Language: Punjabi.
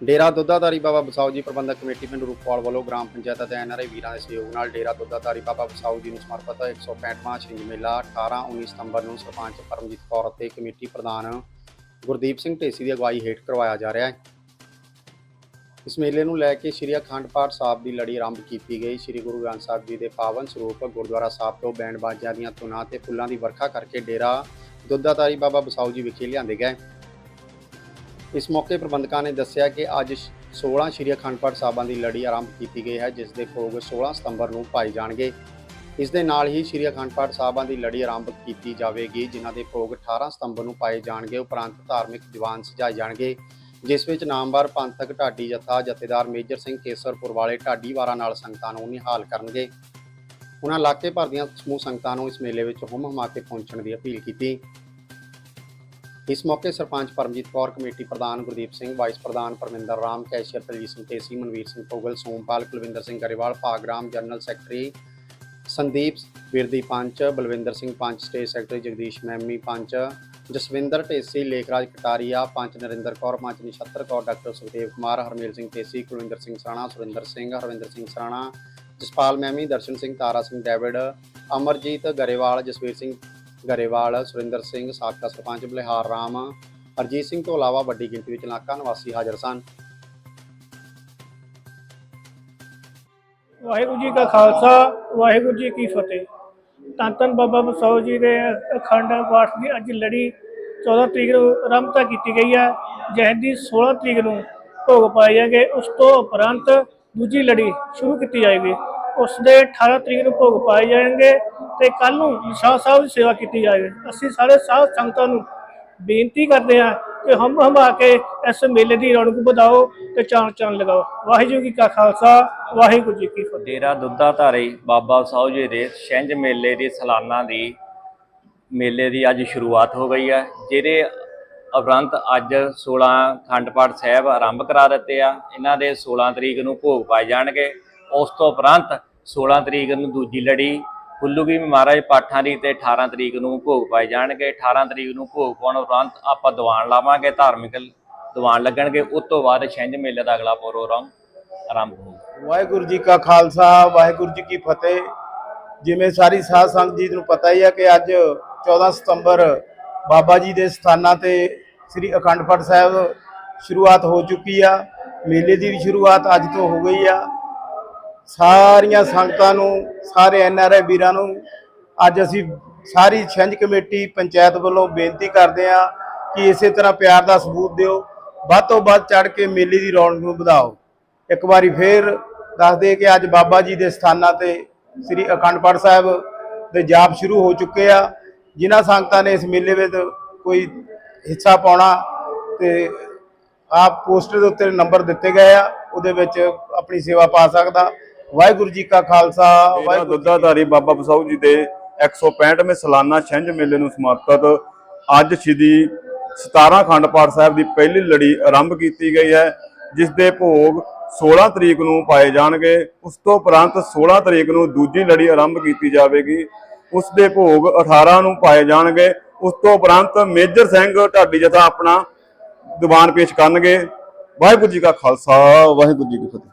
ਡੇਰਾ ਦੁੱਧਾਧਾਰੀ ਬਾਬਾ ਬਸਾਓ ਜੀ ਪ੍ਰਬੰਧਕ ਕਮੇਟੀ ਪਿੰਡ ਰੂਪਵਾਲ ਵੱਲੋਂ ਗ੍ਰਾਮ ਪੰਚਾਇਤ ਅਤੇ ਐਨਆਰਆਈ ਵੀਰਾਂ ਦੇ ਸਹਿਯੋਗ ਨਾਲ ਡੇਰਾ ਦੁੱਧਾਧਾਰੀ ਬਾਬਾ ਬਸਾਓ ਜੀ ਨੂੰ ਸਮਰਪਿਤ 165ਵਾਂ ਛਿੰਝ ਮੇਲਾ 18-19 ਸਤੰਬਰ ਨੂੰ ਸਰਪੰਚ ਪਰਮਜੀਤ ਕੌਰ ਅਤੇ ਕਮੇਟੀ ਪ੍ਰਧਾਨ ਗੁਰਦੀਪ ਸਿੰਘ ਢੇਸੀ ਦੀ ਅਗਵਾਈ ਹੇਠ ਕਰਵਾਇਆ ਜਾ ਰਿਹਾ ਹੈ। ਇਸ ਮੇਲੇ ਨੂੰ ਲੈ ਕੇ ਸ਼੍ਰੀ ਅਖੰਡ ਪਾਠ ਸਾਹਿਬ ਦੀ ਲੜੀ ਆਰੰਭ ਕੀਤੀ ਗਈ। ਸ਼੍ਰੀ ਗੁਰੂ ਗ੍ਰੰਥ ਸਾਹਿਬ ਜੀ ਦੇ ਪਾਵਨ ਸਰੂਪ ਗੁਰਦੁਆਰਾ ਸਾਹਿਬ ਤੋਂ ਬੈਂਡ ਬਾਜਿਆਂ ਦੀਆਂ ਧੁਨਾਂ ਤੇ ਫੁੱਲਾਂ ਦੀ ਵਰਖਾ ਕਰਕੇ ਡੇਰਾ ਦੁੱਧਾਧਾਰੀ ਬਾਬਾ ਬਸਾਓ ਜੀ ਵਿਖੇ ਲਿਆਂਦੇ ਗਏ। ਇਸ ਮੌਕੇ ਪ੍ਰਬੰਧਕਾਂ ਨੇ ਦੱਸਿਆ ਕਿ ਅੱਜ 16 ਸ਼੍ਰੀ ਅਖੰਡ ਪਾਠ ਸਾਹਿਬਾਂ ਦੀ ਲੜੀ ਆਰੰਭ ਕੀਤੀ ਗਈ ਹੈ, ਜਿਸ ਦੇ ਭੋਗ 16 ਸਤੰਬਰ ਨੂੰ ਪਾਏ ਜਾਣਗੇ। ਇਸ ਦੇ ਨਾਲ ਹੀ ਸ਼੍ਰੀ ਅਖੰਡ ਪਾਠ ਸਾਹਿਬਾਂ ਦੀ ਲੜੀ ਆਰੰਭ ਕੀਤੀ ਜਾਵੇਗੀ, ਜਿਨ੍ਹਾਂ ਦੇ ਭੋਗ 18 ਸਤੰਬਰ ਨੂੰ ਪਾਏ ਜਾਣਗੇ। ਉਪਰੰਤ ਧਾਰਮਿਕ ਦੀਵਾਨ ਸਜਾਏ ਜਾਣਗੇ, ਜਿਸ ਵਿੱਚ ਨਾਮਵਾਰ ਪੰਥਕ ਢਾਡੀ ਜਥਾ ਜਥੇਦਾਰ ਮੇਜਰ ਸਿੰਘ ਕੇਸਰਪੁਰ ਵਾਲੇ ਢਾਡੀਵਾਰਾਂ ਨਾਲ ਸੰਗਤਾਂ ਨੂੰ ਨਿਹਾਲ ਕਰਨਗੇ। ਉਹਨਾਂ ਇਲਾਕੇ ਭਰ ਦੀਆਂ ਸਮੂਹ ਸੰਗਤਾਂ ਨੂੰ ਇਸ ਮੇਲੇ ਵਿੱਚ ਹੁੰਮ ਹਮਾ ਕੇ ਪਹੁੰਚਣ ਦੀ ਅਪੀਲ ਕੀਤੀ। ਇਸ ਮੌਕੇ ਸਰਪੰਚ ਪਰਮਜੀਤ ਕੌਰ, ਕਮੇਟੀ ਪ੍ਰਧਾਨ ਗੁਰਦੀਪ ਸਿੰਘ, ਵਾਈਸ ਪ੍ਰਧਾਨ Parminder Ram, cashier Taljeet Singh Tesi Manveer Singh Pogal Sompal, Kulwinder Singh Grewal Bhagram general secretary Sandeep Virdi panch, Balwinder Singh panch, state secretary Jagdish Mami panch, Jaswinder Dhesi, Lekhraj Kataria panch, Narinder Kaur panch, Nishtar Kaur, doctor Sukhdev Kumar, Harmel Singh Dhesi, Kulwinder Singh Sarana, Surinder Singh, Harvinder Singh Sarana, Jaspal Mami, Darshan Singh, Tara Singh David, Amarjeet Grewal, Jasveer Singh Grewal, Surinder Singh, ਸਾਬਕਾ ਸਰਪੰਚ ਬਲਿਹਾਰ ਰਾਮ ਅਰਜੀਤ ਸਿੰਘ ਤੋਂ ਇਲਾਵਾ ਵੱਡੀ ਗਿਣਤੀ ਵਿੱਚ ਇਲਾਕਾ ਨਿਵਾਸੀ ਹਾਜ਼ਰ ਸਨ। ਵਾਹਿਗੁਰੂ ਜੀ ਕਾ ਖਾਲਸਾ, ਵਾਹਿਗੁਰੂ ਜੀ ਕੀ ਫਤਿਹ। ਧੰਨ ਧੰਨ ਬਾਬਾ ਬਸੋ ਜੀ ਦੇ ਅਖੰਡ ਪਾਠ ਦੀ ਅੱਜ ਲੜੀ 14 ਤਰੀਕ ਨੂੰ ਆਰੰਭਤਾ ਕੀਤੀ ਗਈ ਹੈ। ਜਹਿੰਦੀ 16 ਤਰੀਕ ਨੂੰ ਭੋਗ ਪਾਏ ਜਾਣਗੇ। ਉਸ ਤੋਂ ਉਪਰੰਤ ਦੂਜੀ ਲੜੀ ਸ਼ੁਰੂ ਕੀਤੀ ਜਾਏਗੀ। ਉਸ ਦੇ 18 ਤਰੀਕ ਨੂੰ ਭੋਗ ਪਾਏ ਜਾਣਗੇ ਤੇ ਕੱਲ ਨੂੰ ਨਿਸ਼ਾਨ ਸਾਹਿਬ ਦੀ ਸੇਵਾ ਕੀਤੀ ਜਾਏਗੀ। ਅਸੀਂ ਸਾਰੇ ਸਾਧ ਸੰਗਤਾਂ ਨੂੰ ਬੇਨਤੀ ਕਰਦੇ ਹਾਂ ਕਿ ਹਮ ਹਮਾ ਕੇ ਇਸ ਮੇਲੇ ਦੀ ਰੌਣਕ ਵਧਾਓ ਤੇ ਚਾਣ ਚਾਣ ਲਗਾਓ। ਵਾਹਿਗੁਰੂ ਜੀ ਕਾ ਖਾਲਸਾ, ਵਾਹਿਗੁਰੂ ਜੀ ਕੀ ਫਤਿਹ। ਡੇਰਾ ਦੁੱਧਾ ਧਾਰੀ ਬਾਬਾ ਸਾਹਿਬ ਜੀ ਦੇ ਛਿੰਝ ਮੇਲੇ ਦੀ ਸਲਾਨਾ ਦੀ ਮੇਲੇ ਦੀ ਅੱਜ ਸ਼ੁਰੂਆਤ ਹੋ ਗਈ ਹੈ, ਜਿਹਦੇ ਉਪਰੰਤ ਅੱਜ 16 ਖੰਡ ਪਾਠ ਸਾਹਿਬ ਆਰੰਭ ਕਰਾ ਦਿੱਤੇ ਆ। ਇਹਨਾਂ ਦੇ 16 ਤਰੀਕ ਨੂੰ ਭੋਗ ਪਾਏ ਜਾਣਗੇ। ਉਸ ਤੋਂ ਉਪਰੰਤ 16 ਤਰੀਕ ਨੂੰ ਦੂਜੀ ਲੜੀ ਫੁੱਲੂਗੀ ਮਹਾਰਾਜ ਪਾਠਾਂ ਦੀ ਤੇ 18 ਤਰੀਕ ਨੂੰ ਭੋਗ ਪਾਏ ਜਾਣਗੇ। 18 ਤਰੀਕ ਨੂੰ ਭੋਗ ਪਾਉਣ ਉਪਰੰਤ ਆਪਾਂ ਦੀਵਾਨ ਲਾਵਾਂਗੇ, ਧਾਰਮਿਕ ਦੀਵਾਨ ਲੱਗਣਗੇ। ਉਸ ਤੋਂ ਬਾਅਦ ਛਿੰਝ ਮੇਲੇ ਦਾ ਅਗਲਾ ਪ੍ਰੋਗਰਾਮ ਆਰੰਭ ਹੋਊਗਾ। ਵਾਹਿਗੁਰੂ ਜੀ ਕਾ ਖਾਲਸਾ, ਵਾਹਿਗੁਰੂ ਜੀ ਕੀ ਫਤਿਹ। ਜਿਵੇਂ ਸਾਰੀ ਸਾਧ ਸੰਗਤ ਜੀ ਨੂੰ ਪਤਾ ਹੀ ਆ ਕਿ ਅੱਜ 14 ਸਤੰਬਰ ਬਾਬਾ ਜੀ ਦੇ ਸਥਾਨਾਂ ਤੇ ਸ੍ਰੀ ਅਖੰਡ ਪਾਠ ਸਾਹਿਬ ਸ਼ੁਰੂਆਤ ਹੋ ਚੁੱਕੀ ਆ। ਮੇਲੇ ਦੀ ਵੀ ਸ਼ੁਰੂਆਤ ਅੱਜ ਤੋਂ ਹੋ ਗਈ ਆ। ਸਾਰੀਆਂ ਸੰਗਤਾਂ ਨੂੰ, ਸਾਰੇ ਐਨਆਰਆਈ ਵੀਰਾਂ ਨੂੰ ਅੱਜ ਅਸੀਂ ਸਾਰੀ ਛਿੰਝ ਕਮੇਟੀ ਪੰਚਾਇਤ ਵੱਲੋਂ ਬੇਨਤੀ ਕਰਦੇ ਆ ਕਿ ਇਸੇ ਤਰ੍ਹਾਂ ਪਿਆਰ ਦਾ ਸਬੂਤ ਦਿਓ, ਵੱਧ ਤੋਂ ਵੱਧ ਚੜ ਕੇ ਮੇਲੇ ਦੀ ਰੌਣਕ ਨੂੰ ਵਧਾਓ। ਇੱਕ ਵਾਰੀ ਫੇਰ ਦੱਸ ਦੇ ਕਿ ਅੱਜ ਬਾਬਾ ਜੀ ਦੇ ਸਥਾਨਾਂ ਤੇ ਸ੍ਰੀ ਅਖੰਡ ਪਾਠ ਸਾਹਿਬ ਦੇ ਜਾਪ ਸ਼ੁਰੂ ਹੋ ਚੁੱਕੇ ਆ। ਜਿਨ੍ਹਾਂ ਸੰਗਤਾਂ ਨੇ ਇਸ ਮੇਲੇ ਵਿੱਚ ਕੋਈ ਹਿੱਸਾ ਪਾਉਣਾ ਤੇ ਆਪ ਪੋਸਟਰ ਦੇ ਉੱਤੇ ਨੰਬਰ ਦਿੱਤੇ ਗਏ ਆ, ਉਹਦੇ ਵਿੱਚ ਆਪਣੀ ਸੇਵਾ ਪਾ ਸਕਦਾ। ਵਾਹਿਗੁਰੂ ਜੀ ਕਾ ਖਾਲਸਾ ਵਾਹਿਗੁਰੂ ਦੁੱਧਾਧਾਰੀ ਬਾਬਾ ਬਸਾਊ ਜੀ ਦੇ 165ਵੇਂ ਸਾਲਾਨਾ ਛਿੰਝ ਮੇਲੇ ਨੂੰ ਸਮਰਪਿਤ ਅੱਜ ਸ਼੍ਰੀ 17 ਖੰਡ ਪਾਠ ਸਾਹਿਬ ਦੀ ਪਹਿਲੀ ਲੜੀ ਆਰੰਭ ਕੀਤੀ ਗਈ ਹੈ ਜਿਸ ਦੇ ਭੋਗ 16 ਤਰੀਕ ਨੂੰ ਪਾਏ ਜਾਣਗੇ। ਉਸ ਤੋਂ ਉਪਰੰਤ 16 ਤਰੀਕ ਨੂੰ ਦੂਜੀ ਲੜੀ ਆਰੰਭ ਕੀਤੀ ਜਾਵੇਗੀ। ਉਸ ਦੇ ਭੋਗ 18 ਨੂੰ ਪਾਏ ਜਾਣਗੇ। ਉਸ ਤੋਂ ਉਪਰੰਤ ਮੇਜਰ ਸਿੰਘ ਢਾਡੀ ਜਥਾ ਆਪਣਾ ਦੀਵਾਨ ਪੇਸ਼ ਕਰਨਗੇ। ਵਾਹਿਗੁਰੂ ਜੀ ਕਾ ਖਾਲਸਾ ਵਾਹਿਗੁਰੂ ਜੀ ਕੀ ਫਤਿਹ।